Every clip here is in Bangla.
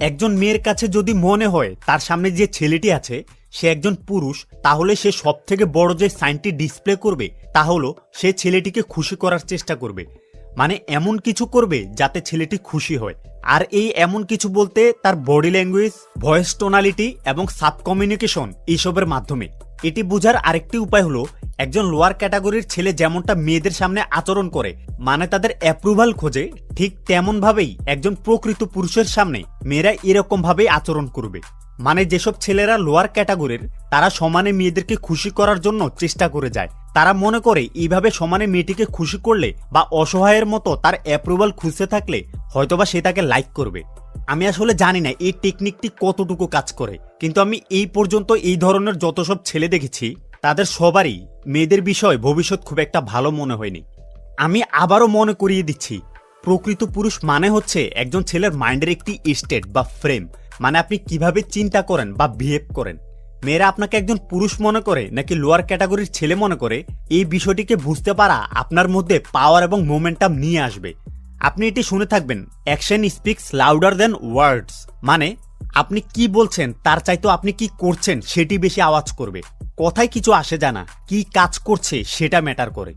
একজন মেয়ের কাছে যদি মনে হয় তার সামনে যে ছেলেটি আছে, সে একজন পুরুষ, তাহলে সে সব থেকে বড় যে সাইনটি ডিসপ্লে করবে, তা হলো সে ছেলেটিকে খুশি করার চেষ্টা করবে। মানে এমন কিছু করবে যাতে ছেলেটি খুশি হয়। আর এই এমন কিছু বলতে তার বডি ল্যাঙ্গুয়েজ, ভয়েস টোনালিটি এবং সাব কমিউনিকেশন এইসবের মাধ্যমে। এটি বোঝার আরেকটি উপায় হলো, একজন লোয়ার ক্যাটাগরির ছেলে যেমনটা মেয়েদের সামনে আচরণ করে মানে তাদের অ্যাপ্রুভাল খোঁজে ঠিক তেমনভাবেই একজন প্রকৃত পুরুষের সামনে মেয়েরা এরকম ভাবেই আচরণ করবে। মানে যেসব ছেলেরা লোয়ার ক্যাটাগরির তারা সমানে মেয়েদেরকে খুশি করার জন্য চেষ্টা করে যায়। তারা মনে করে এইভাবে সমানে মেয়েটিকে খুশি করলে বা অসহায়ের মতো তার অ্যাপ্রুভাল খুঁজতে থাকলে হয়তোবা সে তাকে লাইক করবে। আমি আসলে জানি না এই টেকনিকটি কতটুকু কাজ করে, কিন্তু আমি এই পর্যন্ত এই ধরনের যত সব ছেলে দেখেছি, তাদের সবারই মেয়েদের বিষয় ভবিষ্যৎ খুব একটা ভালো মনে হয়নি। আমি আবারও মনে করিয়ে দিচ্ছি প্রকৃত পুরুষ মানে হচ্ছে একজন ছেলের মাইন্ডের একটি স্টেট বা ফ্রেম। মানে আপনি কীভাবে চিন্তা করেন বা বিহেভ করেন। মেয়েরা আপনাকে একজন পুরুষ মনে করে নাকি লোয়ার ক্যাটাগরির ছেলে মনে করে? এই বিষয়টিকে বুঝতে পারা আপনার মধ্যে পাওয়ার এবং মোমেন্টাম নিয়ে আসবে। আপনি এটি শুনে থাকবেন action speaks louder than words মানে আপনি কি বলছেন, তার চাইতো আপনি কি করছেন, সেটি বেশি আওয়াজ করবে। কথায় কিছু আসে জানা, কি কাজ করছে, সেটা ম্যাটার করে।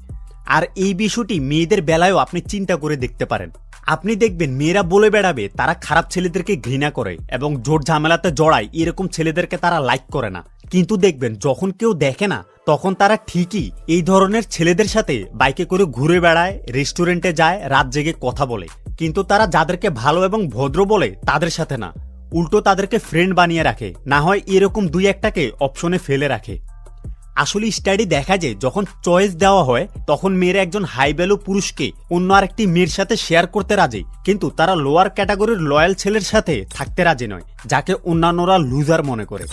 আর এই বিষয়টি মেয়েদের বেলায়ও আপনি চিন্তা করে দেখতে পারেন। আপনি দেখবেন মেয়েরা বলে বেড়াবে, তারা খারাপ ছেলেদেরকে ঘৃণা করে এবং জোর ঝামেলাতে জড়ায়, এরকম ছেলেদেরকে তারা লাইক করে না। কিন্তু দেখবেন, যখন কেউ দেখে না, তখন তারা ঠিকই এই ধরনের ছেলেদের সাথে বাইকে করে ঘুরে বেড়ায় রেস্টুরেন্টে যায়, রাত জেগে কথা বলে। কিন্তু তারা যাদেরকে ভালো এবং ভদ্র বলে, তাদের সাথে না। উল্টো তাদেরকে ফ্রেন্ড বানিয়ে রাখে। না হয় এরকম দুই একটাকে অপশনে ফেলে রাখে। আসলে স্টাডি দেখা যায়, যখন চয়েস দেওয়া হয়, তখন মেয়েরা একজন হাই ভ্যালু পুরুষকে অন্য আরেকটি মেয়ের সাথে শেয়ার করতে রাজি। কিন্তু তারা লোয়ার ক্যাটাগরির লয়াল ছেলের সাথে থাকতে রাজি নয়, যাকে অন্যান্যরা লুজার মনে করে।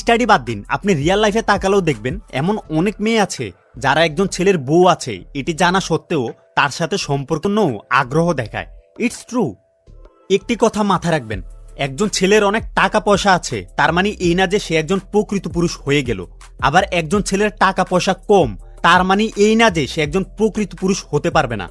স্টাডি বাদ দিন, আপনি রিয়েল লাইফে তাকালেও দেখবেন, এমন অনেক মেয়ে আছে, যারা একজন ছেলের বউ আছে, এটি জানা সত্ত্বেও তার সাথে সম্পর্ক নৌ আগ্রহ দেখায়। ইটস ট্রু একটি কথা মাথায় রাখবেন একজন ছেলের অনেক টাকা পয়সা আছে, তার মানে এই না যে সে একজন প্রকৃত পুরুষ হয়ে গেল। আবার একজন ছেলের টাকা পয়সা কম, তার মানে এই না যে সে একজন প্রকৃত পুরুষ হতে পারবে না।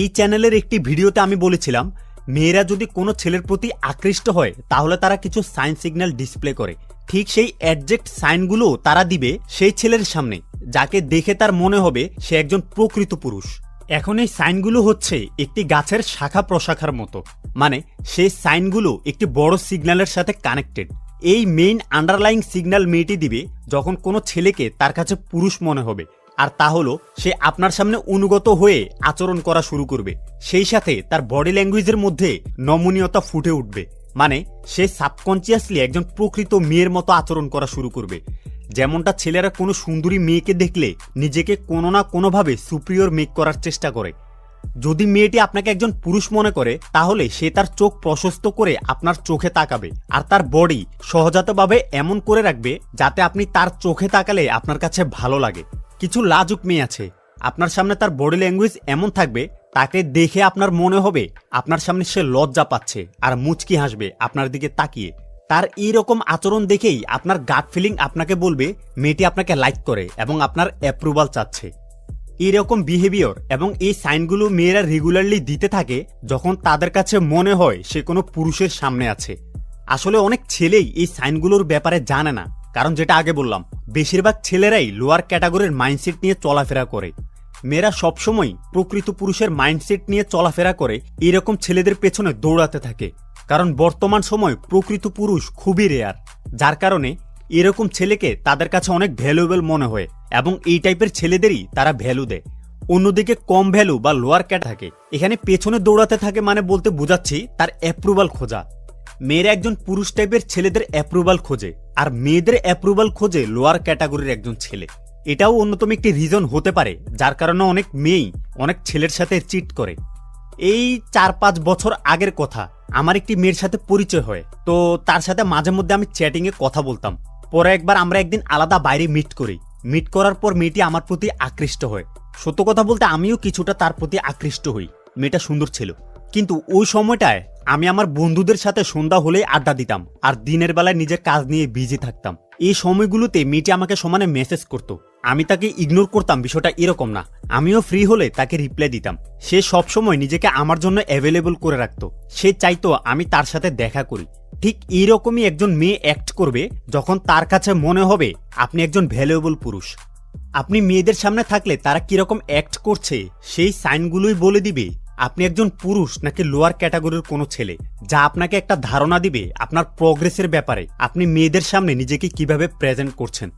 এই চ্যানেলের একটি ভিডিওতে আমি বলেছিলাম, মেয়েরা যদি কোনো ছেলের প্রতি আকৃষ্ট হয়, তাহলে তারা কিছু সাইন সিগন্যাল ডিসপ্লে করে। ঠিক সেই অ্যাডজেক্ট সাইনগুলো তারা দিবে সেই ছেলের সামনে, যাকে দেখে তার মনে হবে সে একজন প্রকৃত পুরুষ। এখন এই সাইনগুলো হচ্ছে একটি গাছের শাখা প্রশাখার মতো। মানে সেই সাইনগুলো একটি বড় সিগন্যালের সাথে কানেক্টেড। এই মেইন আন্ডারলাইং সিগন্যাল মেয়েটি দিবে যখন কোনো ছেলেকে তার কাছে পুরুষ মনে হবে। আর তা হলো, সে আপনার সামনে অনুগত হয়ে আচরণ করা শুরু করবে। সেই সাথে তার বডি ল্যাঙ্গুয়েজের মধ্যে নমনীয়তা ফুটে উঠবে। মানে সে সাবকনসিয়াসলি একজন প্রকৃত মেয়ের মতো আচরণ করা শুরু করবে। যেমনটা ছেলেরা কোনো সুন্দরী মেয়েকে দেখলে নিজেকে কোনো না কোনোভাবে সুপ্রিয়র মেক করার চেষ্টা করে। যদি মেয়েটি আপনাকে একজন পুরুষ মনে করে, তাহলে সে তার চোখ প্রশস্ত করে আপনার চোখে তাকাবে আর তার বডি সহজাতভাবে এমন করে রাখবে যাতে আপনি তার চোখে তাকালে আপনার কাছে ভালো লাগে। কিছু লাজুক মেয়ে আছে, আপনার সামনে তার বডি ল্যাঙ্গুয়েজ এমন থাকবে, তাকে দেখে আপনার মনে হবে আপনার সামনে সে লজ্জা পাচ্ছে আর মুচকি হাসবে আপনার দিকে তাকিয়ে। তার এইরকম আচরণ দেখেই আপনার গাট ফিলিং আপনাকে বলবে, মেয়েটি আপনাকে লাইক করে এবং আপনার অ্যাপ্রুভাল চাচ্ছে। এরকম বিহেভিয়র এবং এই সাইনগুলো মেয়েরা রেগুলারলি দিতে থাকে যখন তাদের কাছে মনে হয় সে কোনো পুরুষের সামনে আছে। আসলে অনেক ছেলেই এই সাইনগুলোর ব্যাপারে জানে না, কারণ যেটা আগে বললাম, বেশিরভাগ ছেলেরাই লোয়ার ক্যাটাগরির মাইন্ডসেট নিয়ে চলাফেরা করে। মেয়েরা সবসময় প্রকৃত পুরুষের মাইন্ডসেট নিয়ে চলাফেরা করে এরকম ছেলেদের পেছনে দৌড়াতে থাকে। কারণ বর্তমান সময় প্রকৃত পুরুষ খুবই রেয়ার যার কারণে এরকম ছেলেকে তাদের কাছে অনেক ভ্যালুয়েবল মনে হয় এবং এই টাইপের ছেলেদেরই তারা ভ্যালু দেয়। অন্যদিকে কম ভ্যালু বা লোয়ার ক্যাট থাকে। এখানে পেছনে দৌড়াতে থাকে মানে বলতে বোঝাচ্ছি তার অ্যাপ্রুভাল খোঁজা। মেয়েরা একজন পুরুষ টাইপের ছেলেদের অ্যাপ্রুভাল খোঁজে আর মেয়েদের অ্যাপ্রুভাল খোঁজে লোয়ার ক্যাটাগরির একজন ছেলে। এটাও অন্যতম একটি রিজন হতে পারে, যার কারণে অনেক মেয়েই অনেক ছেলের সাথে চিট করে। এই চার পাঁচ বছর আগের কথা। আমার একটি মেয়ের সাথে পরিচয় হয়। তো তার সাথে মাঝে মধ্যে আমি চ্যাটিংয়ে কথা বলতাম। পরে একবার আমরা একদিন আলাদা বাইরে মিট করি। মিট করার পর মেয়েটি আমার প্রতি আকৃষ্ট হয়। সত্য কথা বলতে আমিও কিছুটা তার প্রতি আকৃষ্ট হই। মেয়েটা সুন্দর ছিল। কিন্তু ওই সময়টায় আমি আমার বন্ধুদের সাথে সন্ধ্যা হলেই আড্ডা দিতাম। আর দিনের বেলায় নিজের কাজ নিয়ে বিজি থাকতাম। এই সময়গুলোতে মেয়েটি আমাকে সমানে মেসেজ করতো। আমি তাকে ইগনোর করতাম, বিষয়টা এরকম না। আমিও ফ্রি হলে তাকে রিপ্লাই দিতাম। সে সবসময় নিজেকে আমার জন্য অ্যাভেলেবল করে রাখতো। সে চাইতো আমি তার সাথে দেখা করি। ঠিক এইরকমই একজন মেয়ে অ্যাক্ট করবে যখন তার কাছে মনে হবে আপনি একজন ভ্যালুয়েবল পুরুষ। আপনি মেয়েদের সামনে থাকলে তারা কীরকম অ্যাক্ট করছে, সেই সাইনগুলোই বলে দিবে, আপনি একজন পুরুষ নাকি লোয়ার ক্যাটাগরির কোনো ছেলে, যা আপনাকে একটা ধারণা দিবে আপনার প্রগ্রেসের ব্যাপারে। আপনি মেয়েদের সামনে নিজেকে কীভাবে প্রেজেন্ট করছেন।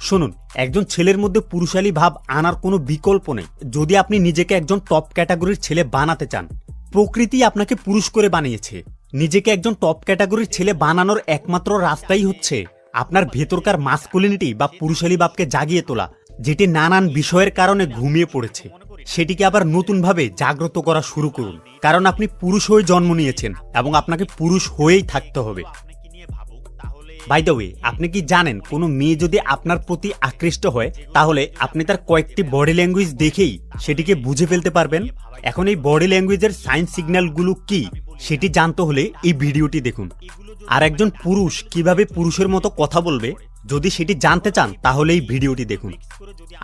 শুনুন, একজন ছেলের মধ্যে পুরুষালী ভাব আনার কোনো বিকল্প নেই। যদি আপনি নিজেকে একজন টপ ক্যাটাগরির ছেলে বানাতে চান, প্রকৃতি আপনাকে পুরুষ করে বানিয়েছে। নিজেকে একজন টপ ক্যাটাগরির ছেলে বানানোর একমাত্র রাস্তাই হচ্ছে আপনার ভেতরকার মাস্কুলিনিটি বা পুরুষালী ভাবকে জাগিয়ে তোলা, যেটি নানান বিষয়ের কারণে ঘুমিয়ে পড়েছে। সেটিকে আবার নতুনভাবে জাগ্রত করা শুরু করুন। কারণ আপনি পুরুষ হয়ে জন্ম নিয়েছেন এবং আপনাকে পুরুষ হয়েই থাকতে হবে। বাই দ্য ওয়ে আপনি কি জানেন কোনো মেয়ে যদি আপনার প্রতি আকৃষ্ট হয়, তাহলে আপনি তার কয়েকটি বডি ল্যাঙ্গুয়েজ দেখেই সেটিকে বুঝে ফেলতে পারবেন? এখন এই বডি ল্যাঙ্গুয়েজের সাইন সিগন্যালগুলো কি, সেটি জানতে হলে এই ভিডিওটি দেখুন। আর একজন পুরুষ কীভাবে পুরুষের মতো কথা বলবে, যদি সেটি জানতে চান, তাহলে এই ভিডিওটি দেখুন।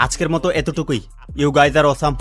আজকের মতো এতটুকুই। You guys R awesome